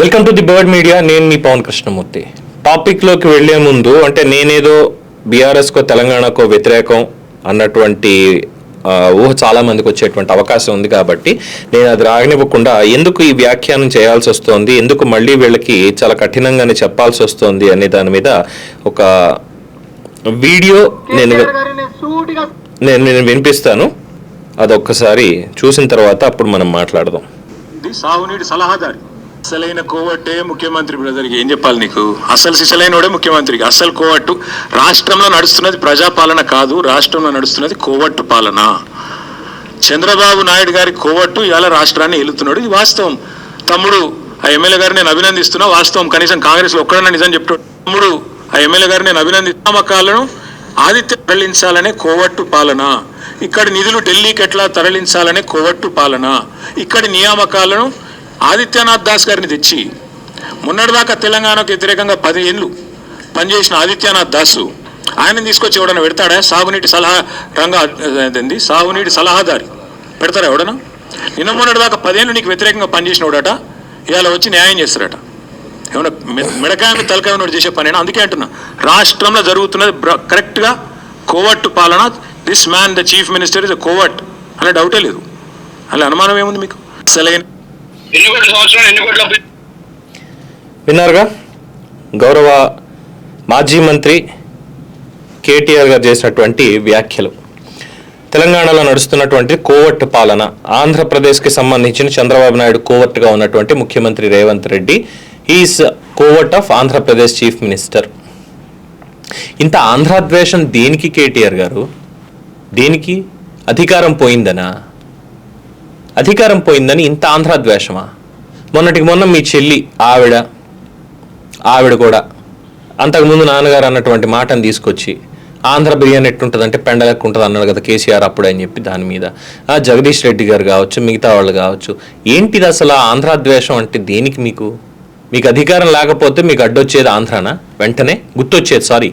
Welcome to the bird media నేను మీ పవన్ కృష్ణమూర్తి. టాపిక్లోకి వెళ్ళే ముందు అంటే నేనేదో బీఆర్ఎస్కో తెలంగాణకో వ్యతిరేకం అన్నటువంటి ఊహ చాలా మందికి వచ్చేటువంటి అవకాశం ఉంది కాబట్టి నేను అది రాగనివ్వకుండా ఎందుకు ఈ వ్యాఖ్యానం చేయాల్సి వస్తోంది ఎందుకు మళ్ళీ వీళ్ళకి చాలా కఠినంగానే చెప్పాల్సి వస్తోంది అనే దాని మీద ఒక వీడియో నేను నేను నేను వినిపిస్తాను. అదొక్కసారి చూసిన తర్వాత అప్పుడు మనం మాట్లాడదాం. సాగునీటి సలహాదారు. అసలైన కోవట్టే ముఖ్యమంత్రి బ్రదర్కి. ఏం చెప్పాలి నీకు? అసలు సిసలైనోడే ముఖ్యమంత్రికి. అసలు కోవట్టు రాష్ట్రంలో నడుస్తున్నది ప్రజాపాలన కాదు రాష్ట్రంలో నడుస్తున్నది కోవట్టు పాలన. చంద్రబాబు నాయుడు గారి కోవట్టు ఇవాళ రాష్ట్రాన్ని వెళుతున్నాడు ఇది వాస్తవం. తమ్ముడు ఆ ఎమ్మెల్యే గారిని నేను అభినందిస్తున్నా వాస్తవం. కనీసం కాంగ్రెస్ ఒక్కడన్నా నిజం చెప్తాడు తమ్ముడు ఆ ఎమ్మెల్యే గారిని నేను అభినందిస్తామకాలను ఆదిత్య తరలించాలనే కోవట్టు పాలన. ఇక్కడి నిధులు ఢిల్లీకి ఎట్లా తరలించాలనే కోవట్టు పాలన. ఇక్కడి నియామకాలను ఆదిత్యనాథ్ దాస్ గారిని తెచ్చి మొన్నటిదాకా తెలంగాణకు వ్యతిరేకంగా పది ఏళ్ళు పనిచేసిన ఆదిత్యనాథ్ దాసు ఆయనని తీసుకొచ్చి ఎవడన్నా పెడతాడా? సాగునీటి సలహా రంగ అదేంది? సాగునీటి సలహాదారి. పెడతారా ఎవడన్నా? నిన్న మొన్నటిదాకా పదేళ్ళు నీకు వ్యతిరేకంగా పనిచేసినోడట ఇవాళ వచ్చి న్యాయం చేస్తారట ఏమన్నా మె- మిడకాయ తలకాయ ఉన్నోడు చేసే పని అందుకే అంటున్నా. రాష్ట్రంలో జరుగుతున్నది కరెక్ట్గా కోవట్ పాలన this man the chief minister is coward అనే డౌటే లేదు. అలా అనుమానం ఏముంది మీకు? అసలైన ఎన్ని కోట్ల సంవత్సరం ఎన్ని కోట్ల విన్నారుగా? గౌరవ మాజీ మంత్రి కేటీఆర్ గారు చేసినటువంటి వ్యాఖ్యలు. తెలంగాణలో నడుస్తున్నటువంటి కోవట్ పాలన ఆంధ్రప్రదేశ్కి సంబంధించిన చంద్రబాబు నాయుడు కోవట్గా ఉన్నటువంటి ముఖ్యమంత్రి Revanth Reddy is coward of Andhra Pradesh chief minister. ఇంత ఆంధ్రాద్వేషం దేనికి కేటీఆర్ గారు? దేనికి? అధికారం పోయిందనా? అధికారం పోయిందని ఇంత ఆంధ్రాద్వేషమా మొన్నటికి మొన్న మీ చెల్లి ఆవిడ ఆవిడ కూడా అంతకుముందు నాన్నగారు అన్నటువంటి మాటను తీసుకొచ్చి ఆంధ్ర బిర్యానీ ఎట్టుంటుందంటే పెండలకు ఉంటుంది అన్నాడు కదా కేసీఆర్ అప్పుడు అని చెప్పి దాని మీద. ఆ జగదీష్ రెడ్డి గారు కావచ్చు మిగతా వాళ్ళు కావచ్చు ఏంటిది అసలు ఆ ఆంధ్రాద్వేషం అంటే దేనికి మీకు? మీకు అధికారం లేకపోతే మీకు అడ్డొచ్చేది ఆంధ్రానా? వెంటనే గుర్తొచ్చేది సారీ.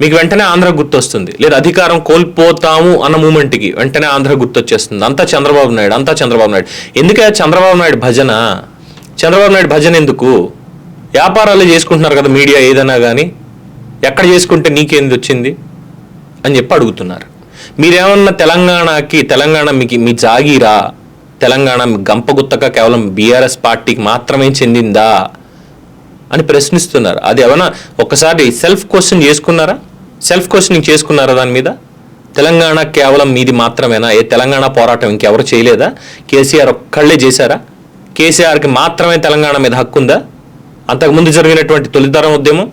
మీకు వెంటనే ఆంధ్ర గుర్తొస్తుంది. లేదా అధికారం కోల్పోతాము అన్న మూమెంట్కి వెంటనే ఆంధ్ర గుర్తొచ్చేస్తుంది. అంతా చంద్రబాబు నాయుడు అంతా చంద్రబాబు నాయుడు. ఎందుకే చంద్రబాబు నాయుడు భజన? చంద్రబాబు నాయుడు భజన ఎందుకు? వ్యాపారాలు చేసుకుంటున్నారు కదా మీడియా ఏదైనా కానీ ఎక్కడ చేసుకుంటే నీకేంది వచ్చింది? అని చెప్పి అడుగుతున్నారు. మీరేమన్నా తెలంగాణకి తెలంగాణ మీకు మీ జాగీరా? తెలంగాణ మీ కేవలం బీఆర్ఎస్ పార్టీకి మాత్రమే చెందిందా? అని ప్రశ్నిస్తున్నారు. అది ఏమైనా ఒక్కసారి సెల్ఫ్ క్వశ్చన్ చేసుకున్నారా? సెల్ఫ్ క్వశ్చనింగ్ చేసుకున్నారా దాని మీద? తెలంగాణ కేవలం మీది మాత్రమేనా? ఏ తెలంగాణ పోరాటం ఇంకెవరు చేయలేదా? కేసీఆర్ ఒక్కళ్ళే చేశారా? కేసీఆర్కి మాత్రమే తెలంగాణ మీద హక్కు ఉందా? అంతకుముందు జరిగినటువంటి తొలితరం ఉద్యమం?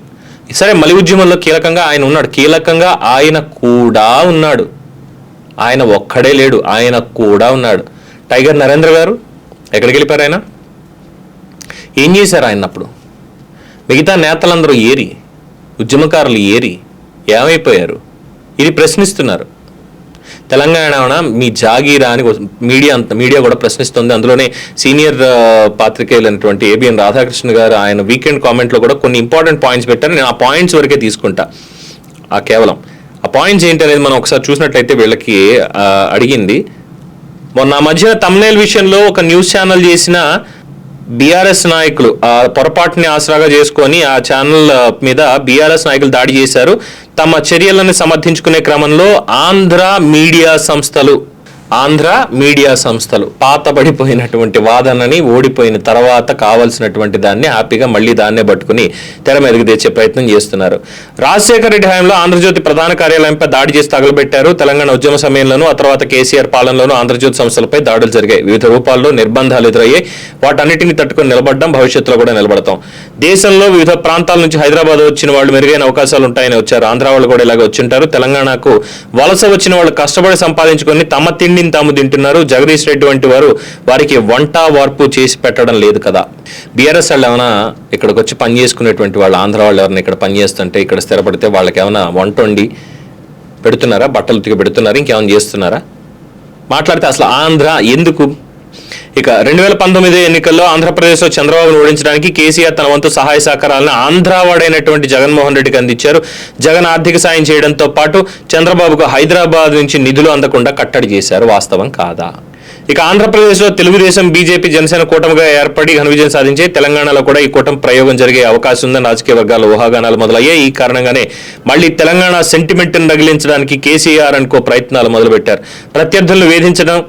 సరే మలి ఉద్యమంలో కీలకంగా ఆయన ఉన్నాడు. కీలకంగా ఆయన కూడా ఉన్నాడు. ఆయన ఒక్కడే లేడు. ఆయన కూడా ఉన్నాడు. టైగర్ నరేంద్ర గారు ఎక్కడికి వెళ్ళిపోయారు ఆయన? ఏం చేశారు ఆయన అప్పుడు? మిగతా నేతలందరూ ఏరి ఉద్యమకారులు ఏరి ఏమైపోయారు? ఇది ప్రశ్నిస్తున్నారు. తెలంగాణ మీ జాగీరా అని మీడియా అంత మీడియా కూడా ప్రశ్నిస్తుంది. అందులోనే సీనియర్ పాత్రికేయులైనటువంటి ఏబిఎన్ రాధాకృష్ణ గారు ఆయన వీకెండ్ కామెంట్లో కూడా కొన్ని ఇంపార్టెంట్ పాయింట్స్ పెట్టారు. నేను ఆ పాయింట్స్ వరకే తీసుకుంటా. ఆ కేవలం. ఆ పాయింట్స్ ఏంటి అనేది మనం ఒకసారి చూసినట్లయితే వీళ్ళకి అడిగింది. మొన్న మధ్యన తమ్నేల్ విషయంలో ఒక న్యూస్ ఛానల్ చేసిన బీఆర్ఎస్ నాయకులు ఆ పొరపాటుని ఆసరాగా చేసుకొని ఆ ఛానల్ మీద బీఆర్ఎస్ నాయకులు దాడి చేశారు. తమ చర్యలను సమర్థించుకునే క్రమంలో ఆంధ్ర మీడియా సంస్థలు ఆంధ్ర మీడియా సంస్థలు పాతబడిపోయినటువంటి వాదనని ఓడిపోయిన తర్వాత కావాల్సినటువంటి దాన్ని హ్యాపీగా మళ్ళీ దాన్నే పట్టుకుని తెర మీదకి తెచ్చే ప్రయత్నం చేస్తున్నారు. రాజశేఖర రెడ్డి హయాంలో ఆంధ్రజ్యోతి ప్రధాన కార్యాలయంపై దాడి చేసి తగలబెట్టారు తెలంగాణ ఉద్యమ సమయంలోనూ ఆ తర్వాత కేసీఆర్ పాలనలోనూ ఆంధ్రజ్యోతి సంస్థలపై దాడులు జరిగాయి. వివిధ రూపాల్లో నిర్బంధాలు ఎదురయ్యాయి. వాటన్నిటిని తట్టుకొని నిలబడడం భవిష్యత్తులో కూడా నిలబడతాం. దేశంలో వివిధ ప్రాంతాల నుంచి హైదరాబాద్ వచ్చిన వాళ్ళు మెరుగైన అవకాశాలు ఉంటాయని వచ్చారు. ఆంధ్ర వాళ్ళు కూడా ఇలాగే వచ్చింటారు. తెలంగాణకు వలస వచ్చిన వాళ్ళు కష్టపడి సంపాదించుకొని తమ తిండి తిండిని తాము తింటున్నారు. జగదీష్ రెడ్డి వంటి వారు వారికి వంట వార్పు చేసి పెట్టడం లేదు కదా. బీఆర్ఎస్ వాళ్ళు ఏమైనా ఇక్కడికి వచ్చి పని చేసుకునేటువంటి వాళ్ళు ఆంధ్ర వాళ్ళు ఎవరైనా ఇక్కడ పని చేస్తుంటే ఇక్కడ స్థిరపడితే వాళ్ళకి ఏమైనా వంట వండి పెడుతున్నారా? బట్టలు ఉతికి పెడుతున్నారా? ఇంకేమైనా చేస్తున్నారా? మాట్లాడితే అసలు ఆంధ్ర ఎందుకు? ఇక రెండు వేల పంతొమ్మిది ఎన్నికల్లో ఆంధ్రప్రదేశ్లో చంద్రబాబును ఓడించడానికి కేసీఆర్ తన వంతు సహాయ సహకారాలను ఆంధ్రావాడైనటువంటి జగన్మోహన్ రెడ్డికి అందించారు. జగన్ ఆర్థిక సాయం చేయడంతో పాటు చంద్రబాబుకు హైదరాబాద్ నుంచి నిధులు అందకుండా కట్టడి చేశారు. వాస్తవం కాదా? ఇక ఆంధ్రప్రదేశ్లో తెలుగుదేశం బీజేపీ జనసేన కూటమిగా ఏర్పడి ఘన విజయం సాధించే తెలంగాణలో కూడా ఈ కూటమి ప్రయోగం జరిగే అవకాశం ఉందని రాజకీయ వర్గాల ఊహాగానాలు మొదలయ్యాయి. ఈ కారణంగానే మళ్ళీ తెలంగాణ సెంటిమెంట్ను రగిలించడానికి కేసీఆర్ అనుకో ప్రయత్నాలు మొదలుపెట్టారు. ప్రత్యర్థులను వేధించడం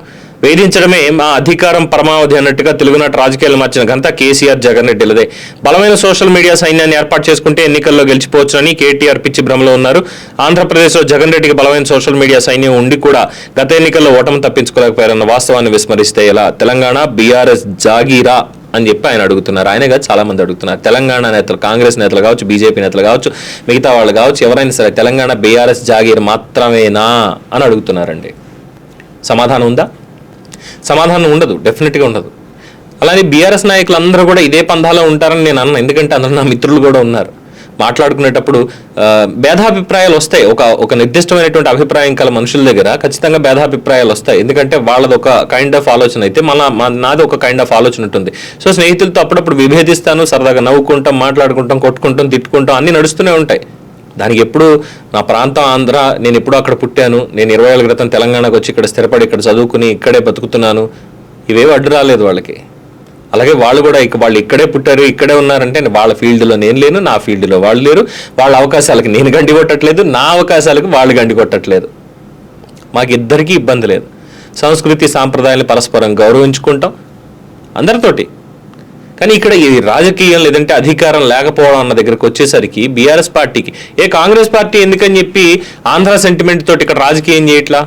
వేధించడమే మా అధికారం పరమావధి అన్నట్టుగా తెలుగునాట రాజకీయాలు మార్చిన ఘనత కేసీఆర్ జగన్ రెడ్డిలదే బలమైన సోషల్ మీడియా సైన్యాన్ని ఏర్పాటు చేసుకుంటే ఎన్నికల్లో గెలిచిపోవచ్చునని కేటీఆర్ పిచ్చి భ్రమలో ఉన్నారు. ఆంధ్రప్రదేశ్లో జగన్ రెడ్డికి బలమైన సోషల్ మీడియా సైన్యం ఉండి కూడా గత ఎన్నికల్లో ఓటమి తప్పించుకోలేకపోయారన్న వాస్తవాన్ని విస్మరిస్తే ఎలా? తెలంగాణ బీఆర్ఎస్ జాగీరా అని చెప్పి ఆయన అడుగుతున్నారు. ఆయన కాదు చాలా మంది అడుగుతున్నారు. తెలంగాణ నేతలు కాంగ్రెస్ నేతలు కావచ్చు బీజేపీ నేతలు కావచ్చు మిగతా వాళ్ళు కావచ్చు ఎవరైనా సరే తెలంగాణ బీఆర్ఎస్ జాగీర్ మాత్రమేనా అని అడుగుతున్నారండి. సమాధానం ఉందా? సమాధానం ఉండదు డెఫినెట్గా ఉండదు. అలానే బీఆర్ఎస్ నాయకులు అందరూ కూడా ఇదే పంధాలో ఉంటారని నేను అన్న ఎందుకంటే అందరూ నా మిత్రులు కూడా ఉన్నారు. మాట్లాడుకునేటప్పుడు భేదాభిప్రాయాలు వస్తాయి. ఒక ఒక నిర్దిష్టమైనటువంటి అభిప్రాయం కల మనుషుల దగ్గర ఖచ్చితంగా భేదాభిప్రాయాలు వస్తాయి. ఎందుకంటే వాళ్ళది ఒక కైండ్ ఆఫ్ ఆలోచన. అయితే మన మా- నాది ఒక కైండ్ ఆఫ్ ఆలోచన ఉంటుంది. సో స్నేహితులతో అప్పుడప్పుడు విభేదిస్తాను సరదాగా నవ్వుకుంటాం మాట్లాడుకుంటాం కొట్టుకుంటాం తిట్టుకుంటాం అన్నీ నడుస్తూనే ఉంటాయి. దానికి ఎప్పుడు నా ప్రాంతం ఆంధ్ర నేను ఎప్పుడు అక్కడ పుట్టాను. నేను ఇరవై ఏళ్ళ క్రితం తెలంగాణకు వచ్చి ఇక్కడ స్థిరపడి ఇక్కడ చదువుకుని ఇక్కడే బతుకుతున్నాను. ఇవేవి అడ్డు రాలేదు వాళ్ళకి. అలాగే వాళ్ళు కూడా ఇక వాళ్ళు ఇక్కడే పుట్టారు ఇక్కడే ఉన్నారంటే వాళ్ళ ఫీల్డ్లో నేను లేను నా ఫీల్డ్లో వాళ్ళు లేరు. వాళ్ళ అవకాశాలకు నేను గండి కొట్టట్లేదు నా అవకాశాలకు వాళ్ళు గండి కొట్టట్లేదు. మాకు ఇద్దరికీ ఇబ్బంది లేదు. సంస్కృతి సాంప్రదాయాలు పరస్పరం గౌరవించుకుంటాం. అందరితోటి కానీ ఇక్కడ ఈ రాజకీయం లేదంటే అధికారం లేకపోవడం అన్న దగ్గరకు వచ్చేసరికి బీఆర్ఎస్ పార్టీకి ఏ కాంగ్రెస్ పార్టీ ఎందుకని చెప్పి ఆంధ్ర సెంటిమెంట్ తోటి ఇక్కడ రాజకీయం చేయట్లా?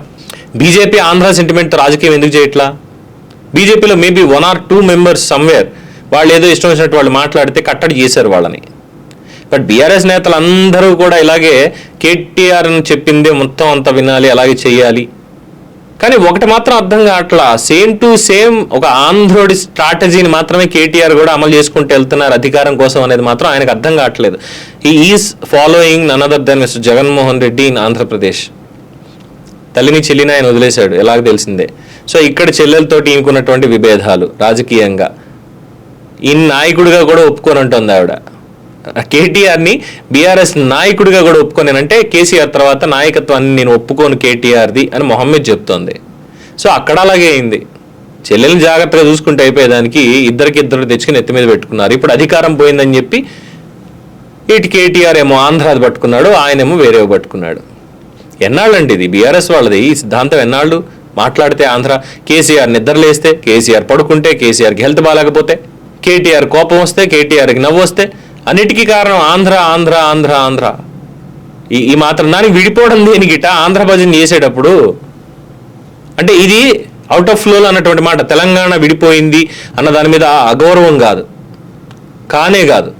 బీజేపీ ఆంధ్ర సెంటిమెంట్ రాజకీయం ఎందుకు చేయట్లా? బీజేపీలో maybe one or two members somewhere వాళ్ళు ఏదో ఇష్టం వచ్చినట్టు వాళ్ళు మాట్లాడితే కట్టడి చేశారు వాళ్ళని. బట్ బీఆర్ఎస్ నేతలు అందరూ కూడా ఇలాగే కేటీఆర్ అని చెప్పిందే మొత్తం అంతా వినాలి అలాగే చేయాలి. కానీ ఒకటి మాత్రం అర్థం కావట్లా. సేమ్ టు సేమ్ ఒక ఆంధ్రోడి స్ట్రాటజీని మాత్రమే కేటీఆర్ కూడా అమలు చేసుకుంటూ వెళ్తున్నారు. అధికారం కోసం అనేది మాత్రం ఆయనకు అర్థం కావట్లేదు. ఈ is following none other than mister Jaganmohan Reddy in Andhra Pradesh తల్లిని చెల్లిని ఆయన వదిలేశాడు. ఎలాగ తెలిసిందే. సో ఇక్కడ చెల్లెలతో ఈయనకున్నటువంటి విభేదాలు రాజకీయంగా. ఈ నాయకుడిగా కూడా ఒప్పుకొని ఉంటుంది ఆవిడ. కేటీఆర్ని బీఆర్ఎస్ నాయకుడిగా కూడా ఒప్పుకోనేనంటే కేసీఆర్ తర్వాత నాయకత్వాన్ని నేను ఒప్పుకోను కేటీఆర్ది అని మొహమ్మద్ చెప్తోంది. సో అక్కడ అలాగే అయింది. చెల్లెల్ని జాగ్రత్తగా చూసుకుంటే అయిపోయేదానికి ఇద్దరికి ఇద్దరు తెచ్చుకుని ఎత్తి మీద పెట్టుకున్నారు. ఇప్పుడు అధికారం పోయిందని చెప్పి ఇటు కేటీఆర్ ఏమో ఆంధ్రాది పట్టుకున్నాడు ఆయనేమో వేరే పట్టుకున్నాడు. ఎన్నాళ్ళండి ఇది? బీఆర్ఎస్ వాళ్ళది. ఈ సిద్ధాంతం ఎన్నాళ్ళు? మాట్లాడితే ఆంధ్ర కేసీఆర్ నిద్రలేస్తే కేసీఆర్ పడుకుంటే కేసీఆర్కి హెల్త్ బాగాలేకపోతే కేటీఆర్ కోపం వస్తే కేటీఆర్కి నవ్వు వస్తే అన్నిటికీ కారణం ఆంధ్ర ఆంధ్ర ఆంధ్ర ఆంధ్ర. ఈ ఈ మాత్రం దానికి విడిపోవడం దేనికిట? ఆంధ్ర భజన చేసేటప్పుడు. అంటే ఇది అవుట్ ఆఫ్ ఫ్లోలో అన్నటువంటి మాట. తెలంగాణ విడిపోయింది అన్న దాని మీద అగౌరవం కాదు. కానే కాదు.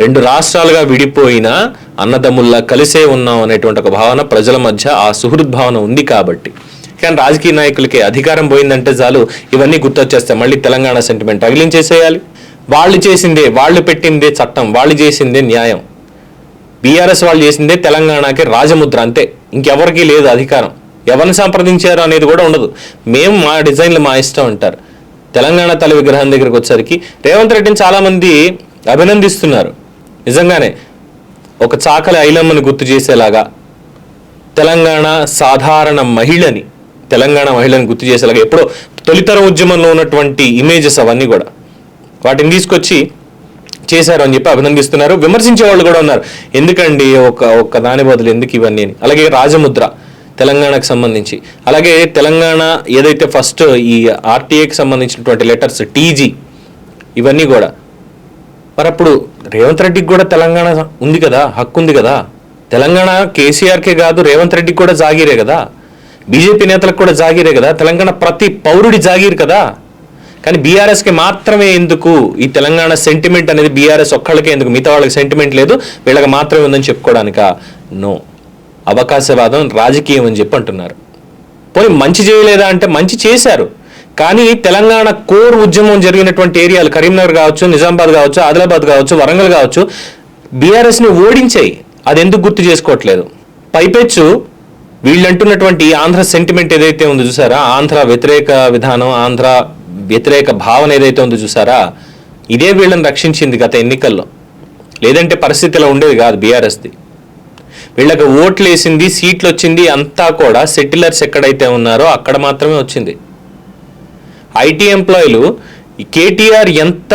రెండు రాష్ట్రాలుగా విడిపోయిన అన్నదమ్ముల్లా కలిసే ఉన్నాం అనేటువంటి ఒక భావన ప్రజల మధ్య ఆ సుహృద్భావన ఉంది కాబట్టి. కానీ రాజకీయ నాయకులకి అధికారం పోయిందంటే చాలు ఇవన్నీ గుర్తొచ్చేస్తాయి. మళ్ళీ తెలంగాణ సెంటిమెంట్ తగిలించేసేయాలి. వాళ్ళు చేసిందే వాళ్ళు పెట్టిందే చట్టం వాళ్ళు చేసిందే న్యాయం. బీఆర్ఎస్ వాళ్ళు చేసిందే తెలంగాణకి రాజముద్ర అంతే. ఇంకెవరికీ లేదు అధికారం. ఎవరిని సంప్రదించారు అనేది కూడా ఉండదు. మేము మా డిజైన్లు మా ఇష్టం అంటారు. తెలంగాణ తల విగ్రహం దగ్గరికి వచ్చేసరికి రేవంత్ రెడ్డిని చాలామంది అభినందిస్తున్నారు. నిజంగానే ఒక చాకలి ఐలమ్మని గుర్తు చేసేలాగా తెలంగాణ సాధారణ మహిళని తెలంగాణ మహిళని గుర్తు చేసేలాగా ఎప్పుడో తొలితర ఉద్యమంలో ఉన్నటువంటి ఇమేజెస్ అవన్నీ కూడా. వాటిని తీసుకొచ్చి చేశారు అని చెప్పి అభినందిస్తున్నారు. విమర్శించే వాళ్ళు కూడా ఉన్నారు. ఎందుకండి ఒక ఒక దాని బదులు ఎందుకు ఇవన్నీ అని. అలాగే రాజముద్ర తెలంగాణకు సంబంధించి. అలాగే తెలంగాణ ఏదైతే ఫస్ట్ ఈ ఆర్టీఏకి సంబంధించినటువంటి లెటర్స్ టీజీ ఇవన్నీ కూడా. మరి అప్పుడు రేవంత్ రెడ్డికి కూడా తెలంగాణ ఉంది కదా హక్కు ఉంది కదా. తెలంగాణ కేసీఆర్కే కాదు రేవంత్ రెడ్డికి కూడా జాగీరే కదా. బీజేపీ నేతలకు కూడా జాగీరే కదా. తెలంగాణ ప్రతి పౌరుడి జాగీరు కదా. కానీ బీఆర్ఎస్కి మాత్రమే ఎందుకు ఈ తెలంగాణ సెంటిమెంట్ అనేది బీఆర్ఎస్ ఒక్కళ్ళకే ఎందుకు? మిగతా వాళ్ళకి సెంటిమెంట్ లేదు. వీళ్ళకి మాత్రమే ఉందని చెప్పుకోవడానికా నో. అవకాశవాదం రాజకీయం అని చెప్పి అంటున్నారు. పోనీ మంచి చేయలేదా అంటే మంచి చేశారు. కానీ తెలంగాణ కోర్ ఉద్యమం జరిగినటువంటి ఏరియాలు కరీంనగర్ కావచ్చు నిజామాబాద్ కావచ్చు ఆదిలాబాద్ కావచ్చు వరంగల్ కావచ్చు బీఆర్ఎస్ని ఓడించాయి. అది ఎందుకు గుర్తు చేసుకోవట్లేదు? పైపెచ్చు వీళ్ళంటున్నటువంటి ఆంధ్ర సెంటిమెంట్ ఏదైతే ఉందో చూసారా? ఆంధ్ర వ్యతిరేక విధానం ఆంధ్ర వ్యతిరేక భావన ఏదైతే ఉందో చూసారా ఇదే వీళ్ళని రక్షించింది గత ఎన్నికల్లో. లేదంటే పరిస్థితి ఇలా ఉండేది కాదు బీఆర్ఎస్ది. వీళ్ళకి ఓట్లు వేసింది సీట్లు వచ్చింది అంతా కూడా సెటిలర్స్ ఎక్కడైతే ఉన్నారో అక్కడ మాత్రమే వచ్చింది. ఐటీ ఎంప్లాయీలు కేటీఆర్ ఎంత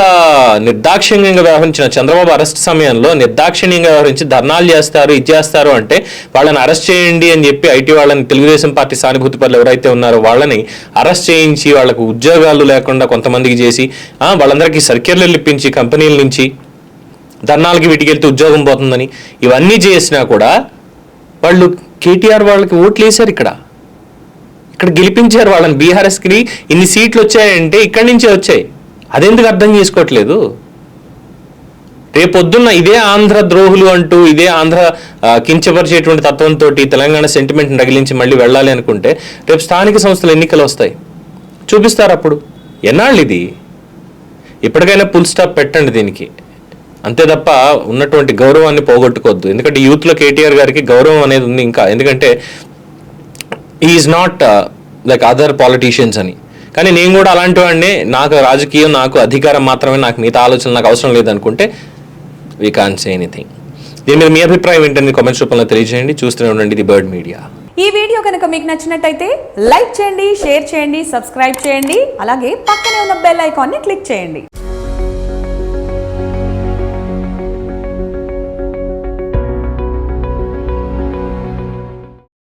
నిర్దాక్షిణ్యంగా వ్యవహరించిన చంద్రబాబు అరెస్ట్ సమయంలో నిర్దాక్షిణ్యంగా వ్యవహరించి ధర్నాలు చేస్తారు ఇది చేస్తారు అంటే వాళ్ళని అరెస్ట్ చేయండి అని చెప్పి ఐటీ వాళ్ళని తెలుగుదేశం పార్టీ సానుభూతి పనులు ఎవరైతే ఉన్నారో వాళ్ళని అరెస్ట్ చేయించి వాళ్ళకు ఉద్యోగాలు లేకుండా కొంతమందికి చేసి వాళ్ళందరికీ సర్క్యులర్లు ఇప్పించి కంపెనీల నుంచి ధర్నాలకి వీటికి వెళ్తే ఉద్యోగం పోతుందని ఇవన్నీ చేసినా కూడా వాళ్ళు కేటీఆర్ వాళ్ళకి ఓట్లు వేశారు ఇక్కడ. ఇక్కడ గెలిపించారు వాళ్ళని. బీఆర్ఎస్కి ఇన్ని సీట్లు వచ్చాయంటే ఇక్కడి నుంచే వచ్చాయి. అదెందుకు అర్థం చేసుకోవట్లేదు? రేపొద్దున్న ఇదే ఆంధ్ర ద్రోహులు అంటూ ఇదే ఆంధ్ర కించపరిచేటువంటి తత్వంతో తెలంగాణ సెంటిమెంట్ని రగిలించి మళ్ళీ వెళ్ళాలి అనుకుంటే రేపు స్థానిక సంస్థల ఎన్నికలు వస్తాయి. చూపిస్తారు అప్పుడు. ఎన్నాళ్ళు ఇది ఇప్పటికైనా పుల్ స్టాప్ పెట్టండి దీనికి. అంతే తప్ప ఉన్నటువంటి గౌరవాన్ని పోగొట్టుకోవద్దు. ఎందుకంటే యూత్లో కేటీఆర్ గారికి గౌరవం అనేది ఉంది ఇంకా. ఎందుకంటే is not like other politicians అని. కానీ నేను కూడా అలాంటి వాడిని నాకు రాజకీయం నాకు అధికారం మాత్రమే నాకు మిగతా ఆలోచన నాకు అవసరం లేదనుకుంటే వీ కాన్ సే ఎనీథింగ్ దీని మీద మీ అభిప్రాయం ఏంటని కామెంట్స్ రూపంలో తెలియజేయండి. చూస్తూనే ఉండండి ది బర్డ్ మీడియా ఈ వీడియో కనుక మీకు నచ్చినట్టయితే లైక్ చేయండి షేర్ చేయండి సబ్స్క్రైబ్ చేయండి. అలాగే పక్కనే ఉన్న బెల్ ఐకాన్ని క్లిక్ చేయండి.